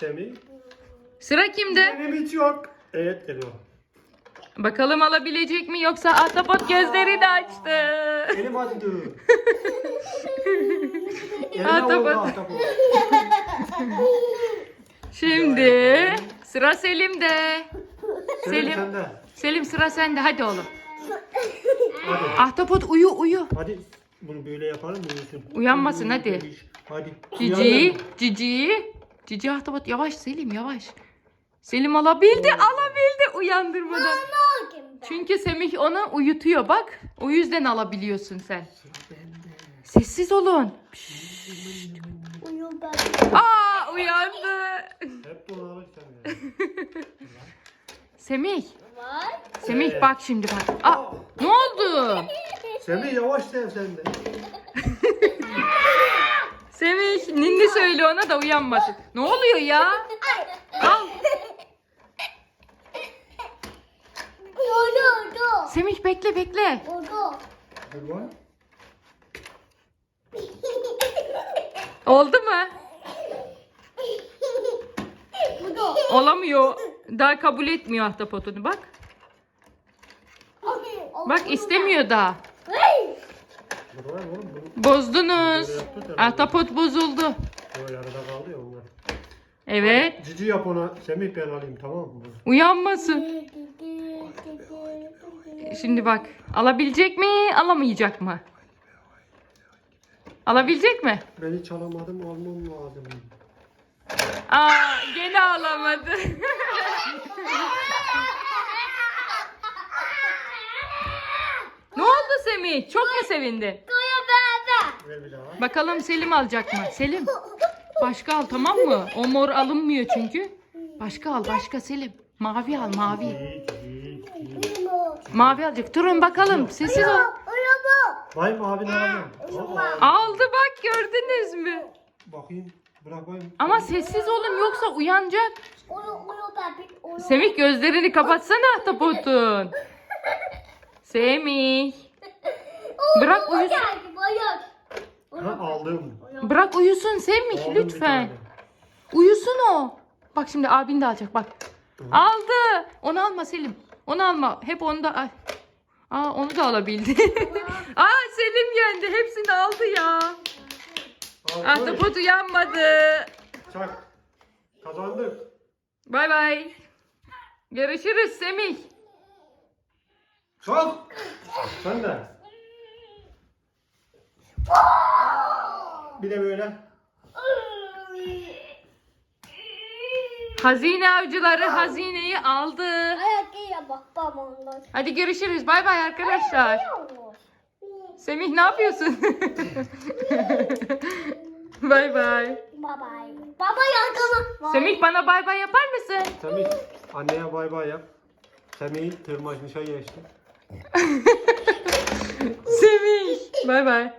Semih. Sıra kimde? Benim hiç yok. Evet geliyor. Bakalım alabilecek mi yoksa ahtapot gözlerini açtı. Elim acıdı. Elime Ahtapot. Şimdi sıra Selim'de. Selim Selim. sende. Selim sıra sende hadi oğlum. Hadi. Ahtapot uyu uyu. Hadi bunu böyle yapalım mı? Uyusun. Uyanmasın, hadi. Hadi. Cici, Uyandın. cici. Cici ahtapot yavaş Selim yavaş. Selim alabildi alabildi uyandırmadan. Çünkü Semih onu uyutuyor bak. O yüzden alabiliyorsun sen. Sessiz olun. Ben. Aa uyandı. Hep alırsan ya. Semih. Var. Semih Evet. bak şimdi bak. Aa, ne oldu? Semih yavaş sev sen de. Semih ninni söyle ona da uyanmasın. Ne oluyor ya? Al. Oldu oldu. Semih bekle bekle. Oldu. Oldu mu? Oldu. Olamıyor. Daha kabul etmiyor ahtapotunu bak. Bak istemiyor daha. Dur bak oğlum bunu. Bozdunuz. Ahtapot bozuldu. Böyle arada kaldı ya onlar. Evet. Cici yap ona. Semih ben alayım tamam mı? Uyanmasın. Şimdi bak. Alabilecek mi? Alamayacak mı? Alabilecek mi? Ben hiç alamadım almam lazım. Aa gene alamadı. ne Semih? Çok mu sevindi? Ver bir daha. Bakalım Selim alacak mı? Selim. Başka al tamam mı? O mor alınmıyor çünkü. Başka al başka Selim. Mavi al mavi. Mavi alacak. Durun bakalım. Sessiz ol. Vay abin alamam. Aldı bak gördünüz mü? Bakayım. Bırak bakayım. Ama sessiz olun yoksa uyanacak. Semih gözlerini kapatsana ahtapotun. Semih. Bırak uyusun. Geldi bayır. Ha, aldım. Bırak uyusun Semih Aldım bir lütfen. tane. Uyusun o. Bak şimdi abin de alacak bak. Aldı. Onu alma Selim. Onu alma. Hep onu da al. Aa onu da alabildi. Aa Selim yendi. Hepsini aldı ya. Al, koy. Ahtapot uyanmadı. Çak. Kazandık. Bay bay. Görüşürüz Semih. Çak. Sen de. Bir de böyle. Hazine avcıları hazineyi aldı. Ayak iyi bak babamdan. Hadi görüşürüz. Bay bay arkadaşlar. Semih ne yapıyorsun? bay bay. Bye bye. Baba yargıma. Semih bana bay bay yapar mısın? Semih anneye bay bay yap. Semih tırmaşmışa geçti. Semih. Bay bay.